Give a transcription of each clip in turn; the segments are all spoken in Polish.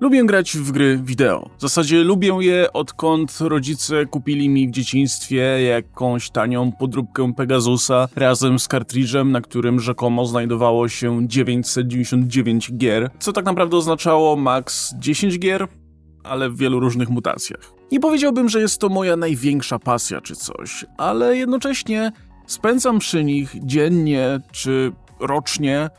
Lubię grać w gry wideo. W zasadzie lubię je odkąd rodzice kupili mi w dzieciństwie jakąś tanią podróbkę Pegasusa razem z kartridżem, na którym rzekomo znajdowało się 999 gier, co tak naprawdę oznaczało max 10 gier, ale w wielu różnych mutacjach. Nie powiedziałbym, że jest to moja największa pasja czy coś, ale jednocześnie spędzam przy nich dziennie czy rocznie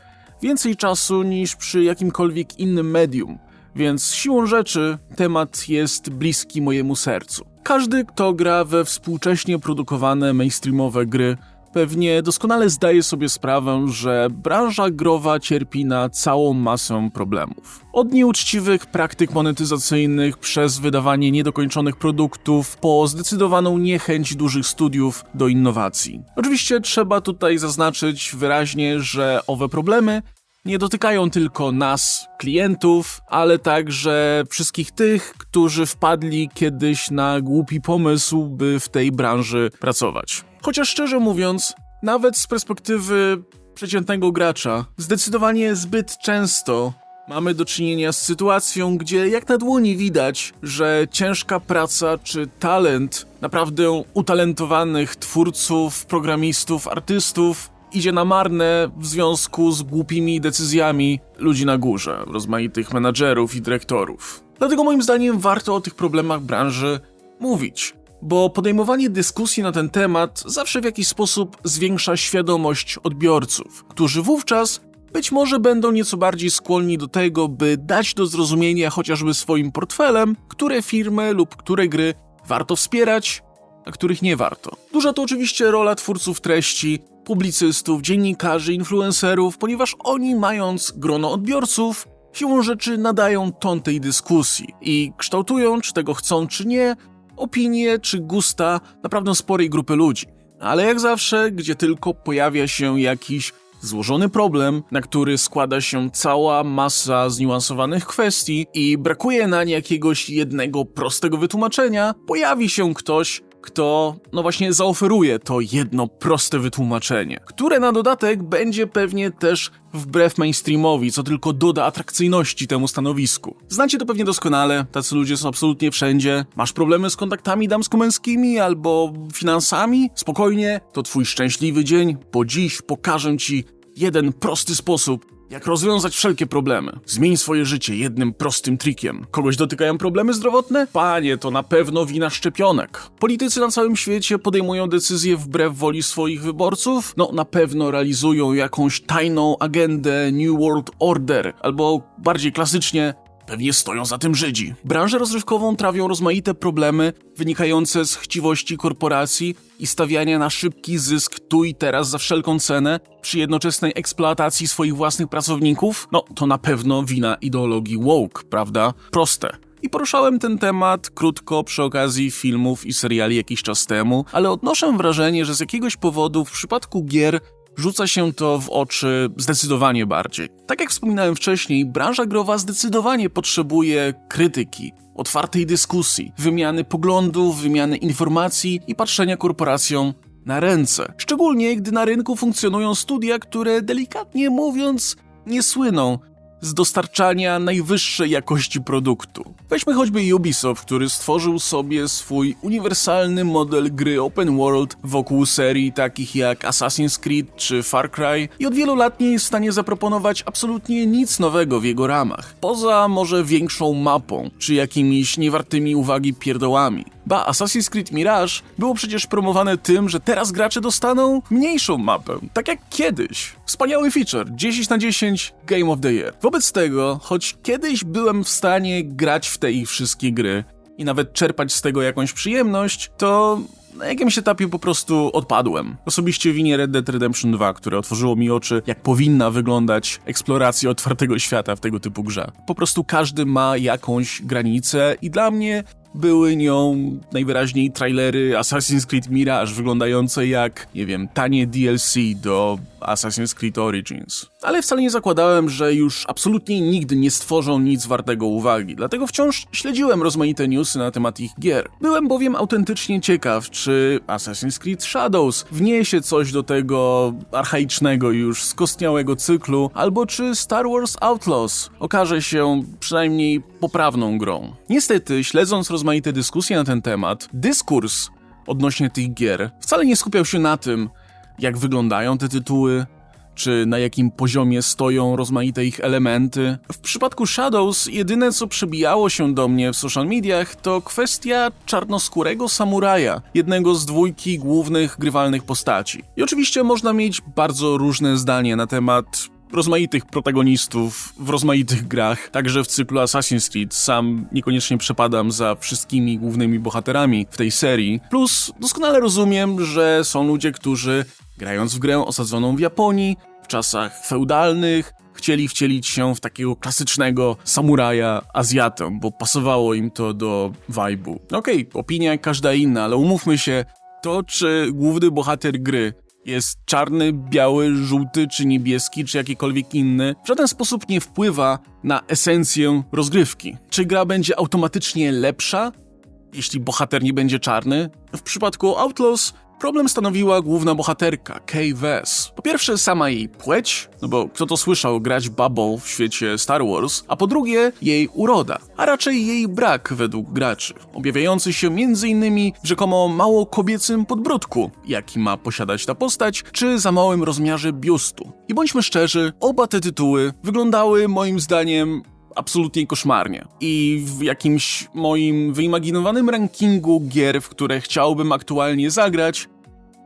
więcej czasu niż przy jakimkolwiek innym medium, więc siłą rzeczy temat jest bliski mojemu sercu. Każdy, kto gra we współcześnie produkowane mainstreamowe gry, pewnie doskonale zdaje sobie sprawę, że branża growa cierpi na całą masę problemów. Od nieuczciwych praktyk monetyzacyjnych przez wydawanie niedokończonych produktów po zdecydowaną niechęć dużych studiów do innowacji. Oczywiście trzeba tutaj zaznaczyć wyraźnie, że owe problemy nie dotykają tylko nas, klientów, ale także wszystkich tych, którzy wpadli kiedyś na głupi pomysł, by w tej branży pracować. Chociaż szczerze mówiąc, nawet z perspektywy przeciętnego gracza, zdecydowanie zbyt często mamy do czynienia z sytuacją, gdzie jak na dłoni widać, że ciężka praca czy talent naprawdę utalentowanych twórców, programistów, artystów idzie na marne w związku z głupimi decyzjami ludzi na górze, rozmaitych menadżerów i dyrektorów. Dlatego moim zdaniem warto o tych problemach branży mówić, bo podejmowanie dyskusji na ten temat zawsze w jakiś sposób zwiększa świadomość odbiorców, którzy wówczas być może będą nieco bardziej skłonni do tego, by dać do zrozumienia chociażby swoim portfelem, które firmy lub które gry warto wspierać, a których nie warto. Duża to oczywiście rola twórców treści, publicystów, dziennikarzy, influencerów, ponieważ oni, mając grono odbiorców, siłą rzeczy nadają ton tej dyskusji i kształtują, czy tego chcą, czy nie, opinie czy gusta naprawdę sporej grupy ludzi. Ale jak zawsze, gdzie tylko pojawia się jakiś złożony problem, na który składa się cała masa zniuansowanych kwestii i brakuje na nie jakiegoś jednego prostego wytłumaczenia, pojawi się ktoś, kto, no właśnie, zaoferuje to jedno proste wytłumaczenie, które na dodatek będzie pewnie też wbrew mainstreamowi, co tylko doda atrakcyjności temu stanowisku. Znacie to pewnie doskonale, tacy ludzie są absolutnie wszędzie. Masz problemy z kontaktami damsko-męskimi albo finansami? Spokojnie, to twój szczęśliwy dzień, bo dziś pokażę ci jeden prosty sposób, jak rozwiązać wszelkie problemy? Zmień swoje życie jednym prostym trikiem. Kogoś dotykają problemy zdrowotne? Panie, to na pewno wina szczepionek. Politycy na całym świecie podejmują decyzje wbrew woli swoich wyborców? No, na pewno realizują jakąś tajną agendę New World Order, albo bardziej klasycznie Pewnie stoją za tym Żydzi. Branżę rozrywkową trawią rozmaite problemy wynikające z chciwości korporacji i stawiania na szybki zysk tu i teraz za wszelką cenę przy jednoczesnej eksploatacji swoich własnych pracowników. No, to na pewno wina ideologii woke, prawda? Proste. I poruszałem ten temat krótko przy okazji filmów i seriali jakiś czas temu, ale odnoszę wrażenie, że z jakiegoś powodu w przypadku gier rzuca się to w oczy zdecydowanie bardziej. Tak jak wspominałem wcześniej, branża growa zdecydowanie potrzebuje krytyki, otwartej dyskusji, wymiany poglądów, wymiany informacji i patrzenia korporacjom na ręce. Szczególnie gdy na rynku funkcjonują studia, które delikatnie mówiąc nie słyną z dostarczania najwyższej jakości produktu. Weźmy choćby Ubisoft, który stworzył sobie swój uniwersalny model gry open world wokół serii takich jak Assassin's Creed czy Far Cry i od wielu lat nie jest w stanie zaproponować absolutnie nic nowego w jego ramach, poza może większą mapą czy jakimiś niewartymi uwagi pierdołami. Ba, Assassin's Creed Mirage było przecież promowane tym, że teraz gracze dostaną mniejszą mapę, tak jak kiedyś. Wspaniały feature, 10 na 10 Game of the Year. Wobec tego, choć kiedyś byłem w stanie grać w te ich wszystkie gry i nawet czerpać z tego jakąś przyjemność, to na jakimś etapie po prostu odpadłem. Osobiście winię Red Dead Redemption 2, które otworzyło mi oczy, jak powinna wyglądać eksploracja otwartego świata w tego typu grze. Po prostu każdy ma jakąś granicę i dla mnie były nią najwyraźniej trailery Assassin's Creed Mirage wyglądające jak, nie wiem, tanie DLC do Assassin's Creed Origins. Ale wcale nie zakładałem, że już absolutnie nigdy nie stworzą nic wartego uwagi, dlatego wciąż śledziłem rozmaite newsy na temat ich gier. Byłem bowiem autentycznie ciekaw, czy Assassin's Creed Shadows wniesie coś do tego archaicznego już, skostniałego cyklu, albo czy Star Wars Outlaws okaże się przynajmniej poprawną grą. Niestety, śledząc rozmaite dyskusje na ten temat, dyskurs odnośnie tych gier wcale nie skupiał się na tym, jak wyglądają te tytuły, czy na jakim poziomie stoją rozmaite ich elementy. W przypadku Shadows jedyne co przebijało się do mnie w social mediach to kwestia czarnoskórego samuraja, jednego z dwójki głównych grywalnych postaci. I oczywiście można mieć bardzo różne zdanie na temat rozmaitych protagonistów w rozmaitych grach, także w cyklu Assassin's Creed. Sam niekoniecznie przepadam za wszystkimi głównymi bohaterami w tej serii. Plus doskonale rozumiem, że są ludzie, którzy grając w grę osadzoną w Japonii, w czasach feudalnych, chcieli wcielić się w takiego klasycznego samuraja Azjatę, bo pasowało im to do vibe'u. Okej, okay, opinia każda inna, ale umówmy się, to czy główny bohater gry jest czarny, biały, żółty czy niebieski, czy jakikolwiek inny, w żaden sposób nie wpływa na esencję rozgrywki. Czy gra będzie automatycznie lepsza, jeśli bohater nie będzie czarny? W przypadku Outlaws Problem stanowiła główna bohaterka, Kay Vess. Po pierwsze, sama jej płeć, no bo kto to słyszał grać babą w świecie Star Wars, a po drugie, jej uroda, a raczej jej brak według graczy, objawiający się m.in. w rzekomo mało kobiecym podbródku, jaki ma posiadać ta postać, czy za małym rozmiarze biustu. I bądźmy szczerzy, oba te tytuły wyglądały moim zdaniem absolutnie koszmarnie. I w jakimś moim wyimaginowanym rankingu gier, w które chciałbym aktualnie zagrać,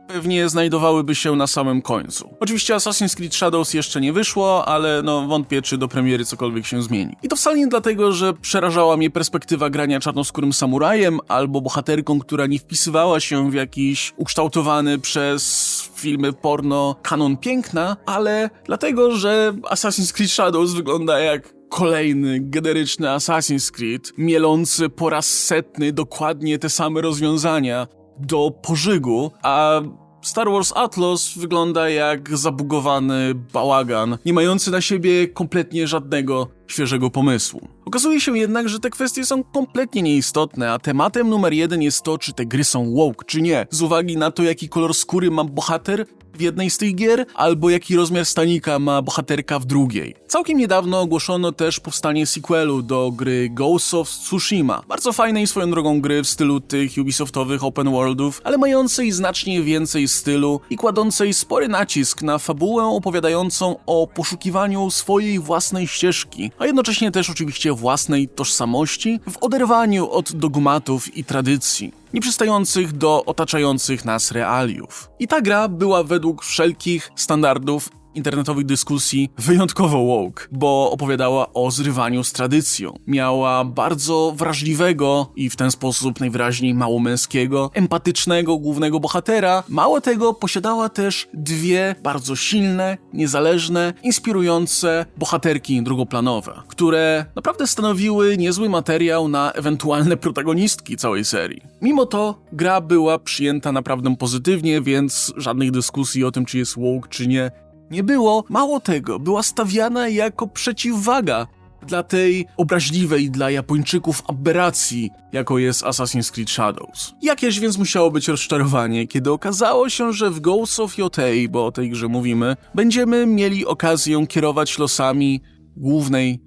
pewnie znajdowałyby się na samym końcu. Oczywiście Assassin's Creed Shadows jeszcze nie wyszło, ale no wątpię, czy do premiery cokolwiek się zmieni. I to wcale nie dlatego, że przerażała mnie perspektywa grania czarnoskórym samurajem albo bohaterką, która nie wpisywała się w jakiś ukształtowany przez filmy porno kanon piękna, ale dlatego, że Assassin's Creed Shadows wygląda jak kolejny generyczny Assassin's Creed, mielący po raz setny dokładnie te same rozwiązania do pożygu, a Star Wars Atlas wygląda jak zabugowany bałagan, nie mający na siebie kompletnie żadnego świeżego pomysłu. Okazuje się jednak, że te kwestie są kompletnie nieistotne, a tematem numer jeden jest to, czy te gry są woke, czy nie. Z uwagi na to, jaki kolor skóry ma bohater, w jednej z tych gier, albo jaki rozmiar stanika ma bohaterka w drugiej. Całkiem niedawno ogłoszono też powstanie sequelu do gry Ghost of Tsushima. Bardzo fajnej swoją drogą gry w stylu tych Ubisoftowych open worldów, ale mającej znacznie więcej stylu i kładącej spory nacisk na fabułę opowiadającą o poszukiwaniu swojej własnej ścieżki, a jednocześnie też oczywiście własnej tożsamości w oderwaniu od dogmatów i tradycji nieprzystających do otaczających nas realiów. I ta gra była według wszelkich standardów internetowych dyskusji wyjątkowo woke, bo opowiadała o zrywaniu z tradycją. Miała bardzo wrażliwego i w ten sposób najwyraźniej mało męskiego, empatycznego głównego bohatera. Mało tego, posiadała też dwie bardzo silne, niezależne, inspirujące bohaterki drugoplanowe, które naprawdę stanowiły niezły materiał na ewentualne protagonistki całej serii. Mimo to gra była przyjęta naprawdę pozytywnie, więc żadnych dyskusji o tym, czy jest woke, czy nie, nie było. Mało tego, była stawiana jako przeciwwaga dla tej obraźliwej dla Japończyków aberracji, jaką jest Assassin's Creed Shadows. Jakież więc musiało być rozczarowanie, kiedy okazało się, że w Ghosts of Yotei, bo o tej grze mówimy, będziemy mieli okazję kierować losami głównej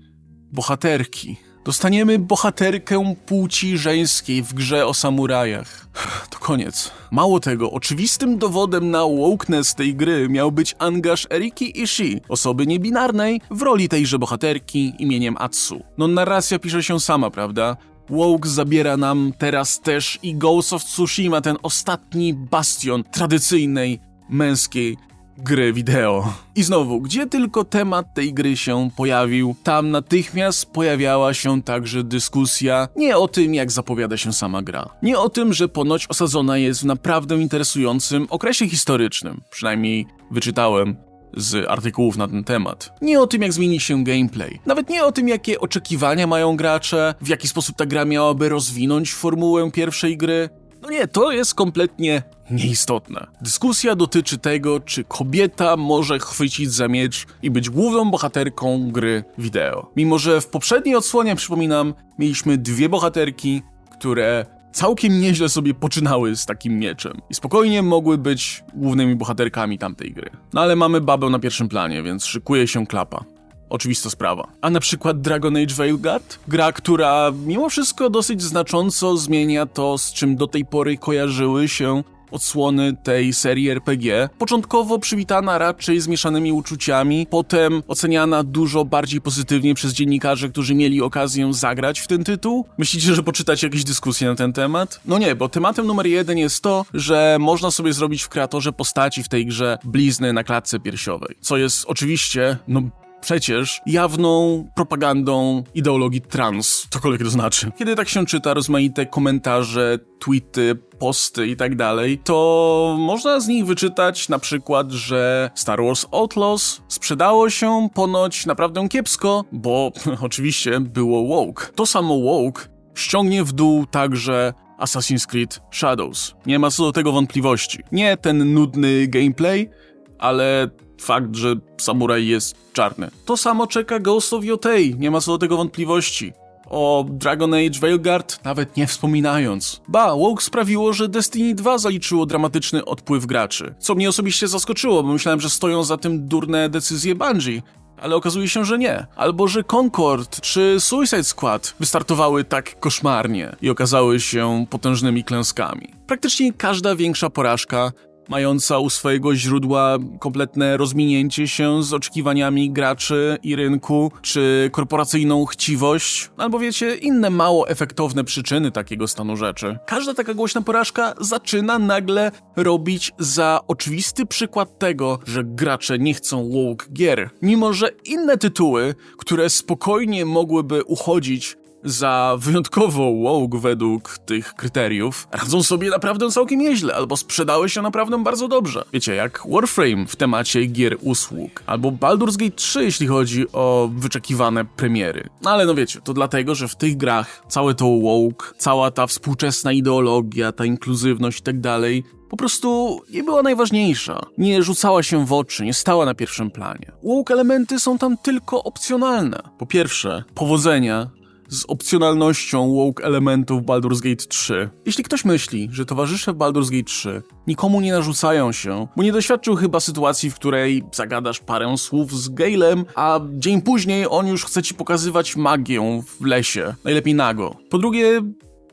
bohaterki. Dostaniemy bohaterkę płci żeńskiej w grze o samurajach. To koniec. Mało tego, oczywistym dowodem na wokeness tej gry miał być angaż Eriki Ishii, osoby niebinarnej, w roli tejże bohaterki imieniem Atsu. No narracja pisze się sama, prawda? Woke zabiera nam teraz też i Ghost of Tsushima, ten ostatni bastion tradycyjnej męskiej gry wideo. I znowu, gdzie tylko temat tej gry się pojawił, tam natychmiast pojawiała się także dyskusja nie o tym, jak zapowiada się sama gra. Nie o tym, że ponoć osadzona jest w naprawdę interesującym okresie historycznym. Przynajmniej wyczytałem z artykułów na ten temat. Nie o tym, jak zmieni się gameplay. Nawet nie o tym, jakie oczekiwania mają gracze, w jaki sposób ta gra miałaby rozwinąć formułę pierwszej gry. No nie, to jest kompletnie nieistotne. Dyskusja dotyczy tego, czy kobieta może chwycić za miecz i być główną bohaterką gry wideo. Mimo, że w poprzedniej odsłonie, przypominam, mieliśmy dwie bohaterki, które całkiem nieźle sobie poczynały z takim mieczem i spokojnie mogły być głównymi bohaterkami tamtej gry. No ale mamy babę na pierwszym planie, więc szykuje się klapa. Oczywista sprawa. A na przykład Dragon Age Veilguard? Gra, która mimo wszystko dosyć znacząco zmienia to, z czym do tej pory kojarzyły się odsłony tej serii RPG. Początkowo przywitana raczej z mieszanymi uczuciami, potem oceniana dużo bardziej pozytywnie przez dziennikarzy, którzy mieli okazję zagrać w ten tytuł. Myślicie, że poczytacie jakieś dyskusje na ten temat? No nie, bo tematem numer jeden jest to, że można sobie zrobić w kreatorze postaci w tej grze blizny na klatce piersiowej. Co jest oczywiście, no przecież jawną propagandą ideologii trans, cokolwiek to znaczy. Kiedy tak się czyta rozmaite komentarze, tweety, posty i tak dalej, to można z nich wyczytać na przykład, że Star Wars Outlaws sprzedało się ponoć naprawdę kiepsko, bo oczywiście było woke. To samo woke ściągnie w dół także Assassin's Creed Shadows. Nie ma co do tego wątpliwości. Nie ten nudny gameplay, ale fakt, że samuraj jest czarny. To samo czeka Ghost of Yotei, nie ma co do tego wątpliwości. O Dragon Age Veilguard nawet nie wspominając. Ba, woke sprawiło, że Destiny 2 zaliczyło dramatyczny odpływ graczy. Co mnie osobiście zaskoczyło, bo myślałem, że stoją za tym durne decyzje Bungie. Ale okazuje się, że nie. Albo że Concord czy Suicide Squad wystartowały tak koszmarnie i okazały się potężnymi klęskami. Praktycznie każda większa porażka mająca u swojego źródła kompletne rozminięcie się z oczekiwaniami graczy i rynku, czy korporacyjną chciwość, albo wiecie, inne mało efektowne przyczyny takiego stanu rzeczy. Każda taka głośna porażka zaczyna nagle robić za oczywisty przykład tego, że gracze nie chcą woke gier. Mimo, że inne tytuły, które spokojnie mogłyby uchodzić za wyjątkowo woke według tych kryteriów, radzą sobie naprawdę całkiem nieźle, albo sprzedały się naprawdę bardzo dobrze. Wiecie, jak Warframe w temacie gier usług, albo Baldur's Gate 3, jeśli chodzi o wyczekiwane premiery. No ale no wiecie, to dlatego, że w tych grach całe to woke, cała ta współczesna ideologia, ta inkluzywność i tak dalej, po prostu nie była najważniejsza. Nie rzucała się w oczy, nie stała na pierwszym planie. Woke elementy są tam tylko opcjonalne. Po pierwsze, powodzenia z opcjonalnością woke elementów Baldur's Gate 3. Jeśli ktoś myśli, że towarzysze w Baldur's Gate 3 nikomu nie narzucają się, bo nie doświadczył chyba sytuacji, w której zagadasz parę słów z Galem, a dzień później on już chce ci pokazywać magię w lesie, najlepiej nago. Po drugie,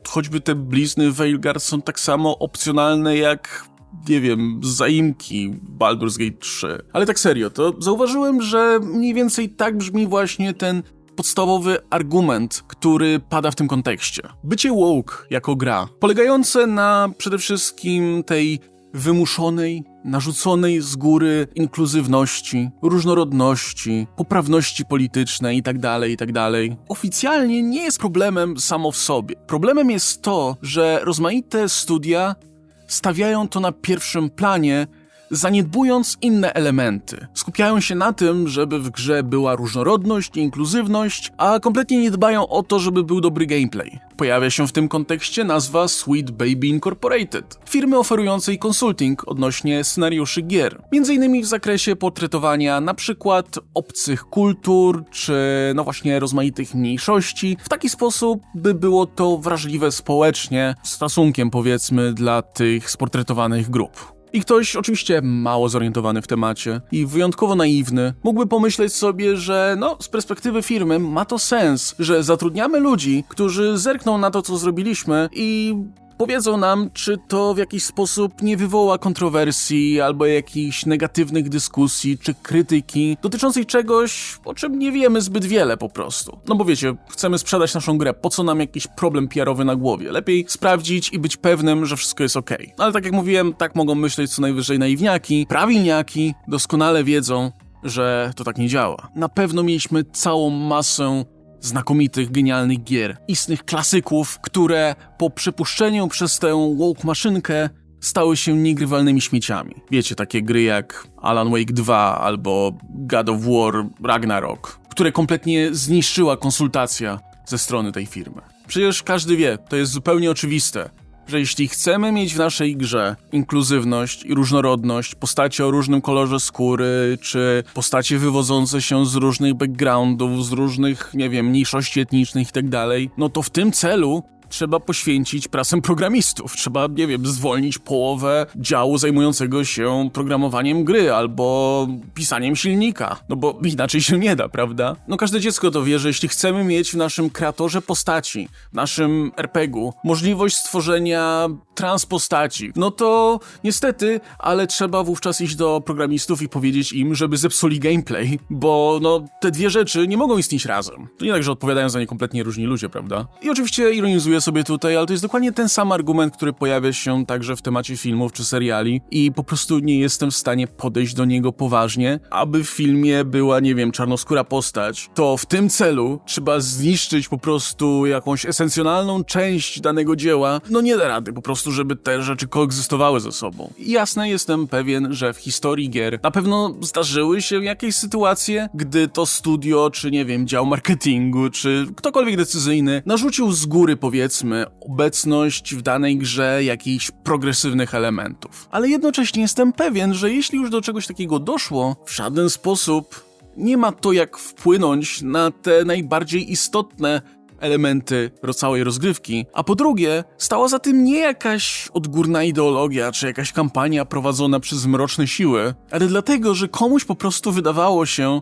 choćby te blizny Veilguard są tak samo opcjonalne jak nie wiem, zaimki Baldur's Gate 3. Ale tak serio, to zauważyłem, że mniej więcej tak brzmi właśnie ten podstawowy argument, który pada w tym kontekście. Bycie woke jako gra, polegające na przede wszystkim tej wymuszonej, narzuconej z góry inkluzywności, różnorodności, poprawności politycznej itd., tak itd., tak oficjalnie nie jest problemem samo w sobie. Problemem jest to, że rozmaite studia stawiają to na pierwszym planie zaniedbując inne elementy. Skupiają się na tym, żeby w grze była różnorodność inkluzywność, a kompletnie nie dbają o to, żeby był dobry gameplay. Pojawia się w tym kontekście nazwa Sweet Baby Incorporated, firmy oferującej konsulting odnośnie scenariuszy gier. Innymi w zakresie portretowania na przykład obcych kultur, czy no właśnie rozmaitych mniejszości, w taki sposób, by było to wrażliwe społecznie, z szacunkiem powiedzmy dla tych sportretowanych grup. I ktoś oczywiście mało zorientowany w temacie i wyjątkowo naiwny mógłby pomyśleć sobie, że no, z perspektywy firmy ma to sens, że zatrudniamy ludzi, którzy zerkną na to, co zrobiliśmy i powiedzą nam, czy to w jakiś sposób nie wywoła kontrowersji albo jakichś negatywnych dyskusji czy krytyki dotyczącej czegoś, o czym nie wiemy zbyt wiele po prostu. No bo wiecie, chcemy sprzedać naszą grę, po co nam jakiś problem PR-owy na głowie? Lepiej sprawdzić i być pewnym, że wszystko jest ok. Ale tak jak mówiłem, tak mogą myśleć co najwyżej naiwniaki, prawilniaki doskonale wiedzą, że to tak nie działa. Na pewno mieliśmy całą masę znakomitych, genialnych gier, istnych klasyków, które po przepuszczeniu przez tę woke maszynkę stały się niegrywalnymi śmieciami. Wiecie, takie gry jak Alan Wake 2 albo God of War Ragnarok, które kompletnie zniszczyła konsultacja ze strony tej firmy. Przecież każdy wie, to jest zupełnie oczywiste, że jeśli chcemy mieć w naszej grze inkluzywność i różnorodność, postacie o różnym kolorze skóry, czy postacie wywodzące się z różnych backgroundów, z różnych, nie wiem, mniejszości etnicznych i tak no to w tym celu trzeba poświęcić pracę programistów. Trzeba, nie wiem, zwolnić połowę działu zajmującego się programowaniem gry albo pisaniem silnika. No bo inaczej się nie da, prawda? No każde dziecko to wie, że jeśli chcemy mieć w naszym kreatorze postaci, w naszym RPG-u, możliwość stworzenia transpostaci, no to niestety, ale trzeba wówczas iść do programistów i powiedzieć im, żeby zepsuli gameplay, bo no te dwie rzeczy nie mogą istnieć razem. To nie tak, że odpowiadają za nie kompletnie różni ludzie, prawda? I oczywiście ironizuję sobie tutaj, ale to jest dokładnie ten sam argument, który pojawia się także w temacie filmów czy seriali i po prostu nie jestem w stanie podejść do niego poważnie, aby w filmie była, nie wiem, czarnoskóra postać, to w tym celu trzeba zniszczyć po prostu jakąś esencjonalną część danego dzieła. No nie da rady po prostu, żeby te rzeczy koegzystowały ze sobą. I jasne jestem pewien, że w historii gier na pewno zdarzyły się jakieś sytuacje, gdy to studio, czy nie wiem, dział marketingu, czy ktokolwiek decyzyjny narzucił z góry powiedzmy powiedzmy, obecność w danej grze jakichś progresywnych elementów. Ale jednocześnie jestem pewien, że jeśli już do czegoś takiego doszło, w żaden sposób nie ma to jak wpłynąć na te najbardziej istotne elementy całej rozgrywki, a po drugie, stała za tym nie jakaś odgórna ideologia czy jakaś kampania prowadzona przez mroczne siły, ale dlatego, że komuś po prostu wydawało się,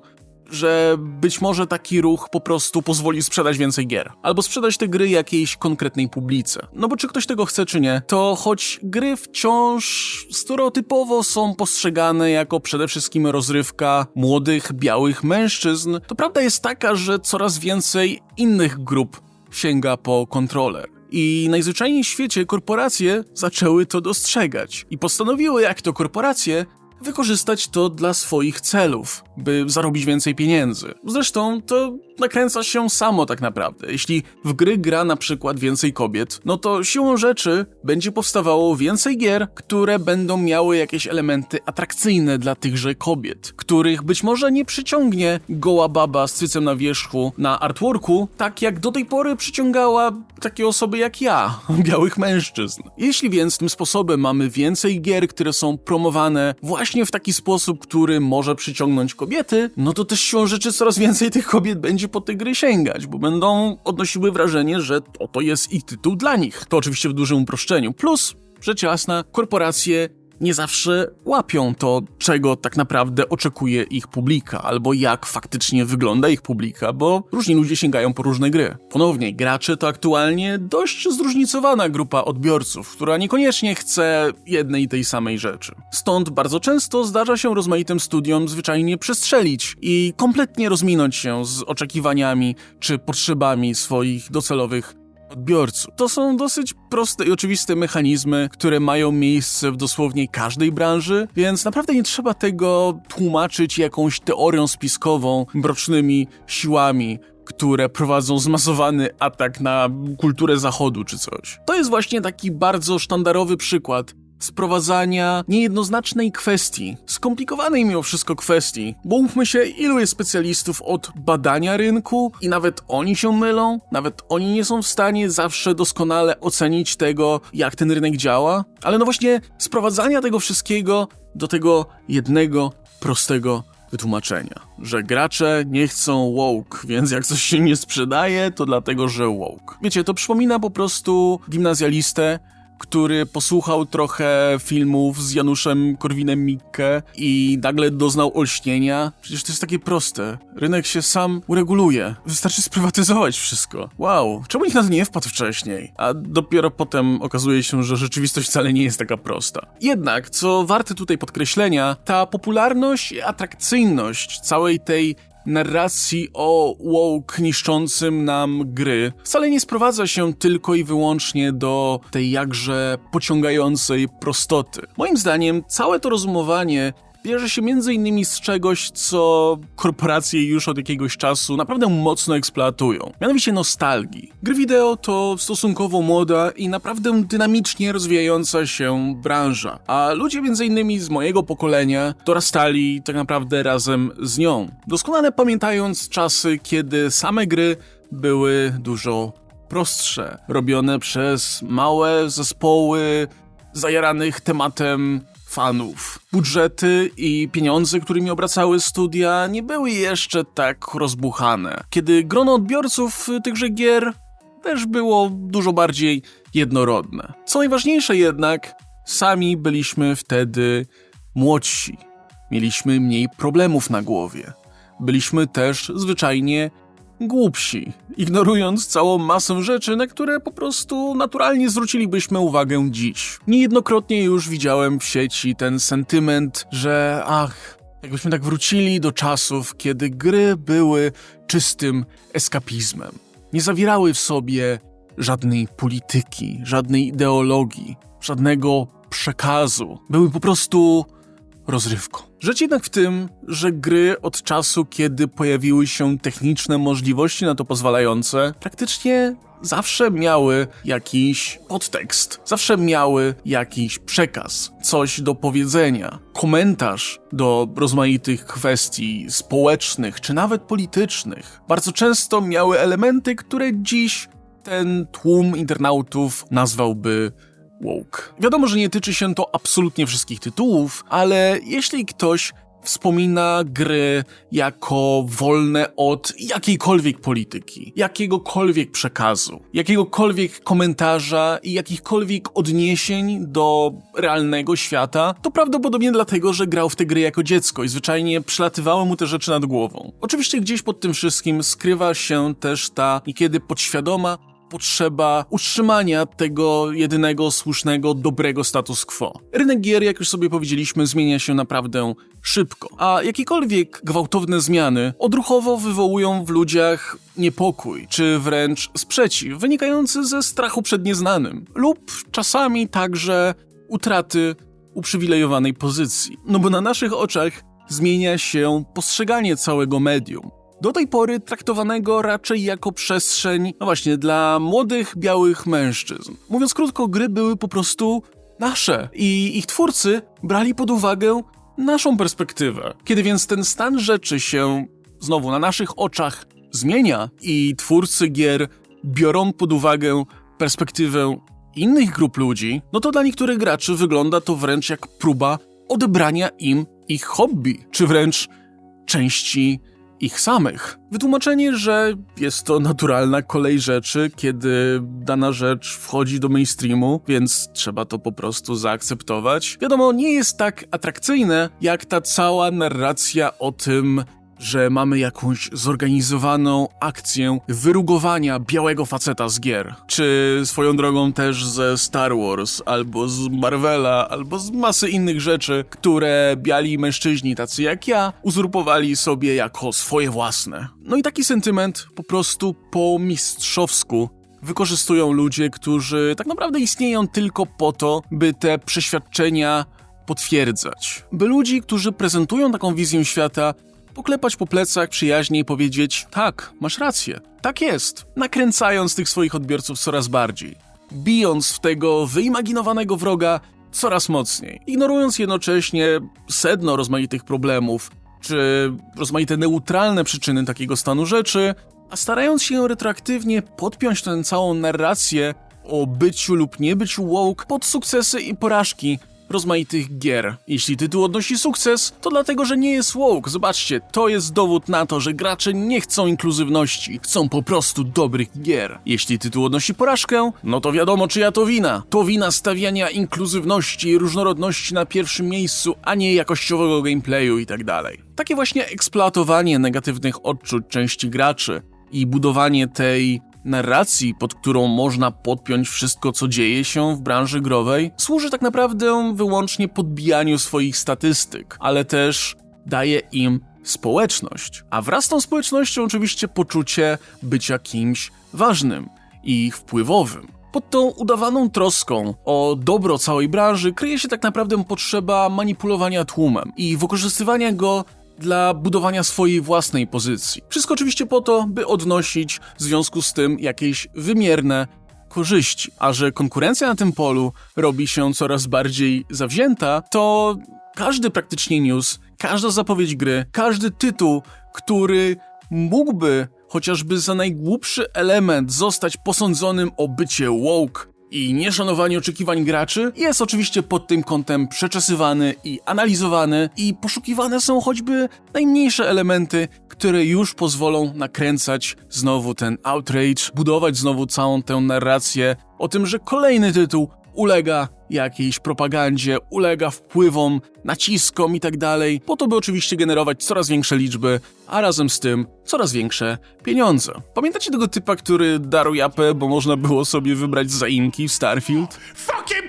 że być może taki ruch po prostu pozwoli sprzedać więcej gier. Albo sprzedać te gry jakiejś konkretnej publice. No bo czy ktoś tego chce, czy nie, to choć gry wciąż stereotypowo są postrzegane jako przede wszystkim rozrywka młodych, białych mężczyzn, to prawda jest taka, że coraz więcej innych grup sięga po kontroler. I najzwyczajniej w świecie korporacje zaczęły to dostrzegać i postanowiły, jak to korporacje, wykorzystać to dla swoich celów, by zarobić więcej pieniędzy. Zresztą to nakręca się samo tak naprawdę. Jeśli w gry gra na przykład więcej kobiet, no to siłą rzeczy będzie powstawało więcej gier, które będą miały jakieś elementy atrakcyjne dla tychże kobiet, których być może nie przyciągnie goła baba z cycem na wierzchu na artworku, tak jak do tej pory przyciągała takie osoby jak ja, białych mężczyzn. Jeśli więc tym sposobem mamy więcej gier, które są promowane właśnie w taki sposób, który może przyciągnąć kobiety, no to też siłą rzeczy coraz więcej tych kobiet będzie po te gry sięgać, bo będą odnosiły wrażenie, że oto jest ich tytuł dla nich. To oczywiście w dużym uproszczeniu. Plus, rzecz jasna, korporacje nie zawsze łapią to, czego tak naprawdę oczekuje ich publika, albo jak faktycznie wygląda ich publika, bo różni ludzie sięgają po różne gry. Ponownie, gracze to aktualnie dość zróżnicowana grupa odbiorców, która niekoniecznie chce jednej i tej samej rzeczy. Stąd bardzo często zdarza się rozmaitym studiom zwyczajnie przestrzelić i kompletnie rozminąć się z oczekiwaniami czy potrzebami swoich docelowych odbiorców. To są dosyć proste i oczywiste mechanizmy, które mają miejsce w dosłownie każdej branży, więc naprawdę nie trzeba tego tłumaczyć jakąś teorią spiskową, mrocznymi siłami, które prowadzą zmasowany atak na kulturę zachodu czy coś. To jest właśnie taki bardzo sztandarowy przykład sprowadzania niejednoznacznej kwestii, skomplikowanej mimo wszystko kwestii, bo umówmy się, ilu jest specjalistów od badania rynku i nawet oni się mylą, nawet oni nie są w stanie zawsze doskonale ocenić tego, jak ten rynek działa, ale no właśnie sprowadzania tego wszystkiego do tego jednego, prostego wytłumaczenia, że gracze nie chcą woke, więc jak coś się nie sprzedaje, to dlatego, że woke. Wiecie, to przypomina po prostu gimnazjalistę, który posłuchał trochę filmów z Januszem Korwinem-Mikke i nagle doznał olśnienia. Przecież to jest takie proste. Rynek się sam ureguluje. Wystarczy sprywatyzować wszystko. Wow, czemu nikt na to nie wpadł wcześniej? A dopiero potem okazuje się, że rzeczywistość wcale nie jest taka prosta. Jednak, co warte tutaj podkreślenia, ta popularność i atrakcyjność całej tej narracji o woke niszczącym nam gry wcale nie sprowadza się tylko i wyłącznie do tej jakże pociągającej prostoty. Moim zdaniem całe to rozumowanie bierze się innymi z czegoś, co korporacje już od jakiegoś czasu naprawdę mocno eksploatują. Mianowicie nostalgii. Gry wideo to stosunkowo młoda i naprawdę dynamicznie rozwijająca się branża, a ludzie innymi z mojego pokolenia dorastali tak naprawdę razem z nią. Doskonale pamiętając czasy, kiedy same gry były dużo prostsze, robione przez małe zespoły zajaranych tematem fanów. Budżety i pieniądze, którymi obracały studia, nie były jeszcze tak rozbuchane. Kiedy grono odbiorców tychże gier też było dużo bardziej jednorodne. Co najważniejsze jednak, sami byliśmy wtedy młodsi. Mieliśmy mniej problemów na głowie. Byliśmy też zwyczajnie głupsi, ignorując całą masę rzeczy, na które po prostu naturalnie zwrócilibyśmy uwagę dziś. Niejednokrotnie już widziałem w sieci ten sentyment, że ach, jakbyśmy tak wrócili do czasów, kiedy gry były czystym eskapizmem. Nie zawierały w sobie żadnej polityki, żadnej ideologii, żadnego przekazu. Były po prostu rozrywką. Rzecz jednak w tym, że gry od czasu, kiedy pojawiły się techniczne możliwości na to pozwalające, praktycznie zawsze miały jakiś podtekst, zawsze miały jakiś przekaz, coś do powiedzenia, komentarz do rozmaitych kwestii społecznych czy nawet politycznych. Bardzo często miały elementy, które dziś ten tłum internautów nazwałby woke. Wiadomo, że nie tyczy się to absolutnie wszystkich tytułów, ale jeśli ktoś wspomina gry jako wolne od jakiejkolwiek polityki, jakiegokolwiek przekazu, jakiegokolwiek komentarza i jakichkolwiek odniesień do realnego świata, to prawdopodobnie dlatego, że grał w te gry jako dziecko i zwyczajnie przelatywały mu te rzeczy nad głową. Oczywiście gdzieś pod tym wszystkim skrywa się też ta niekiedy podświadoma potrzeba utrzymania tego jedynego słusznego, dobrego status quo. Rynek gier, jak już sobie powiedzieliśmy, zmienia się naprawdę szybko, a jakiekolwiek gwałtowne zmiany odruchowo wywołują w ludziach niepokój, czy wręcz sprzeciw, wynikający ze strachu przed nieznanym, lub czasami także utraty uprzywilejowanej pozycji. No bo na naszych oczach zmienia się postrzeganie całego medium do tej pory traktowanego raczej jako przestrzeń, no właśnie, dla młodych, białych mężczyzn. Mówiąc krótko, gry były po prostu nasze i ich twórcy brali pod uwagę naszą perspektywę. Kiedy więc ten stan rzeczy się znowu na naszych oczach zmienia i twórcy gier biorą pod uwagę perspektywę innych grup ludzi, no to dla niektórych graczy wygląda to wręcz jak próba odebrania im ich hobby, czy wręcz części ich samych. Wytłumaczenie, że jest to naturalna kolej rzeczy, kiedy dana rzecz wchodzi do mainstreamu, więc trzeba to po prostu zaakceptować. Wiadomo, nie jest tak atrakcyjne, jak ta cała narracja o tym, że mamy jakąś zorganizowaną akcję wyrugowania białego faceta z gier. Czy swoją drogą też ze Star Wars, albo z Marvela, albo z masy innych rzeczy, które biali mężczyźni tacy jak ja uzurpowali sobie jako swoje własne. No i taki sentyment po prostu po mistrzowsku wykorzystują ludzie, którzy tak naprawdę istnieją tylko po to, by te przeświadczenia potwierdzać. By ludzi, którzy prezentują taką wizję świata, poklepać po plecach przyjaźnie i powiedzieć: Tak, masz rację, tak jest, nakręcając tych swoich odbiorców coraz bardziej, bijąc w tego wyimaginowanego wroga coraz mocniej, ignorując jednocześnie sedno rozmaitych problemów, czy rozmaite neutralne przyczyny takiego stanu rzeczy, a starając się retroaktywnie podpiąć tę całą narrację o byciu lub niebyciu woke pod sukcesy i porażki rozmaitych gier. Jeśli tytuł odnosi sukces, to dlatego, że nie jest woke. Zobaczcie, to jest dowód na to, że gracze nie chcą inkluzywności, chcą po prostu dobrych gier. Jeśli tytuł odnosi porażkę, no to wiadomo czyja to wina. To wina stawiania inkluzywności i różnorodności na pierwszym miejscu, a nie jakościowego gameplayu itd. Tak Takie właśnie eksploatowanie negatywnych odczuć części graczy i budowanie tej narracji, pod którą można podpiąć wszystko, co dzieje się w branży growej, służy tak naprawdę wyłącznie podbijaniu swoich statystyk, ale też daje im społeczność. A wraz z tą społecznością oczywiście poczucie bycia kimś ważnym i wpływowym. Pod tą udawaną troską o dobro całej branży kryje się tak naprawdę potrzeba manipulowania tłumem i wykorzystywania go dla budowania swojej własnej pozycji. Wszystko oczywiście po to, by odnosić w związku z tym jakieś wymierne korzyści. A że konkurencja na tym polu robi się coraz bardziej zawzięta, to każdy praktycznie news, każda zapowiedź gry, każdy tytuł, który mógłby chociażby za najgłupszy element zostać posądzonym o bycie woke i nieszanowanie oczekiwań graczy, jest oczywiście pod tym kątem przeczesywany i analizowany i poszukiwane są choćby najmniejsze elementy, które już pozwolą nakręcać znowu ten outrage, budować znowu całą tę narrację o tym, że kolejny tytuł ulega jakiejś propagandzie, ulega wpływom, naciskom i tak po to by oczywiście generować coraz większe liczby, a razem z tym coraz większe pieniądze. Pamiętacie tego typa, który darł japę, bo można było sobie wybrać zaimki w Starfield? Fucking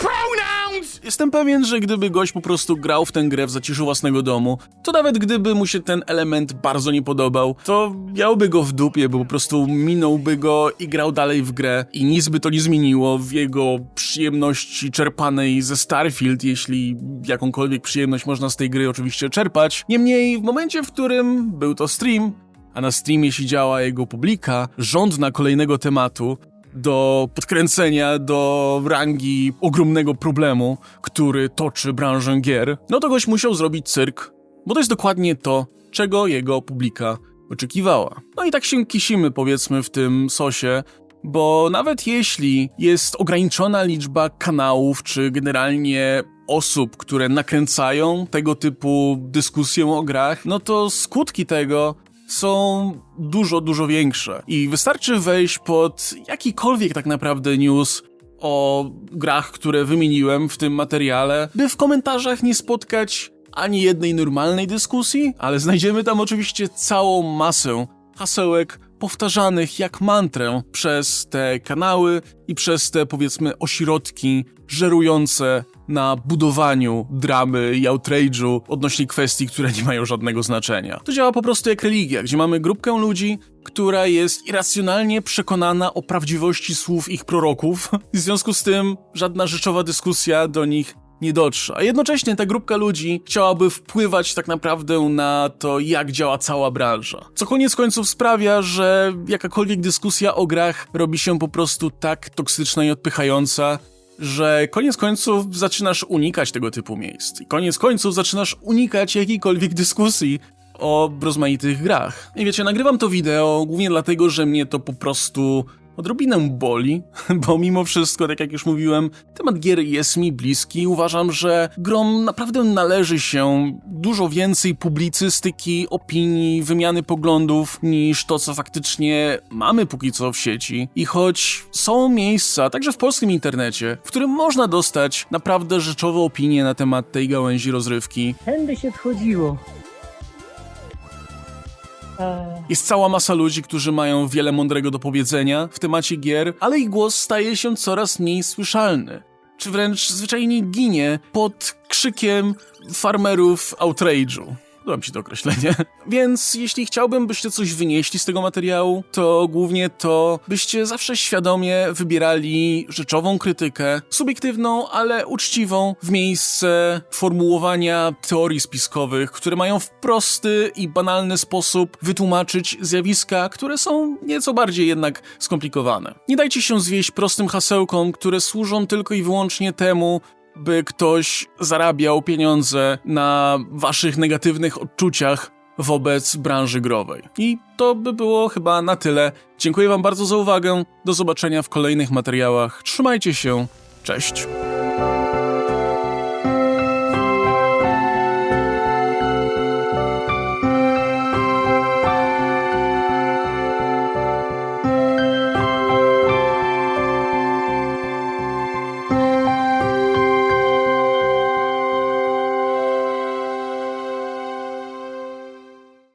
Jestem pewien, że gdyby gość po prostu grał w tę grę w zaciszu własnego domu, to nawet gdyby mu się ten element bardzo nie podobał, to miałby go w dupie, bo po prostu minąłby go i grał dalej w grę i nic by to nie zmieniło w jego przyjemności czerpanej ze Starfield, jeśli jakąkolwiek przyjemność można z tej gry oczywiście czerpać. Niemniej w momencie, w którym był to stream, a na streamie siedziała jego publika, żądna kolejnego tematu, do podkręcenia do rangi ogromnego problemu, który toczy branżę gier, no to goś musiał zrobić cyrk, bo to jest dokładnie to, czego jego publika oczekiwała. No i tak się kisimy, powiedzmy, w tym sosie, bo nawet jeśli jest ograniczona liczba kanałów, czy generalnie osób, które nakręcają tego typu dyskusję o grach, no to skutki tego są dużo, dużo większe. I wystarczy wejść pod jakikolwiek tak naprawdę news o grach, które wymieniłem w tym materiale, by w komentarzach nie spotkać ani jednej normalnej dyskusji, ale znajdziemy tam oczywiście całą masę hasełek powtarzanych jak mantrę przez te kanały i przez te powiedzmy ośrodki żerujące na budowaniu dramy i outrage'u odnośnie kwestii, które nie mają żadnego znaczenia. To działa po prostu jak religia, gdzie mamy grupkę ludzi, która jest irracjonalnie przekonana o prawdziwości słów ich proroków. W związku z tym żadna rzeczowa dyskusja do nich nie dotrze. A jednocześnie ta grupka ludzi chciałaby wpływać tak naprawdę na to, jak działa cała branża. Co koniec końców sprawia, że jakakolwiek dyskusja o grach robi się po prostu tak toksyczna i odpychająca, że koniec końców zaczynasz unikać tego typu miejsc. I koniec końców zaczynasz unikać jakiejkolwiek dyskusji o rozmaitych grach. I wiecie, nagrywam to wideo głównie dlatego, że mnie to po prostu odrobinę boli, bo mimo wszystko, tak jak już mówiłem, temat gier jest mi bliski. Uważam, że grom naprawdę należy się dużo więcej publicystyki, opinii, wymiany poglądów niż to, co faktycznie mamy póki co w sieci. I choć są miejsca, także w polskim internecie, w którym można dostać naprawdę rzeczowe opinie na temat tej gałęzi rozrywki, Tędy się wchodziło. Jest cała masa ludzi, którzy mają wiele mądrego do powiedzenia w temacie gier, ale ich głos staje się coraz mniej słyszalny. Czy wręcz zwyczajnie ginie pod krzykiem farmerów outrage'u. Podoba mi się to określenie. Więc jeśli chciałbym, byście coś wynieśli z tego materiału, to głównie to, byście zawsze świadomie wybierali rzeczową krytykę, subiektywną, ale uczciwą, w miejsce formułowania teorii spiskowych, które mają w prosty i banalny sposób wytłumaczyć zjawiska, które są nieco bardziej jednak skomplikowane. Nie dajcie się zwieść prostym hasełkom, które służą tylko i wyłącznie temu, by ktoś zarabiał pieniądze na waszych negatywnych odczuciach wobec branży growej. I to by było chyba na tyle. Dziękuję wam bardzo za uwagę. Do zobaczenia w kolejnych materiałach. Trzymajcie się. Cześć.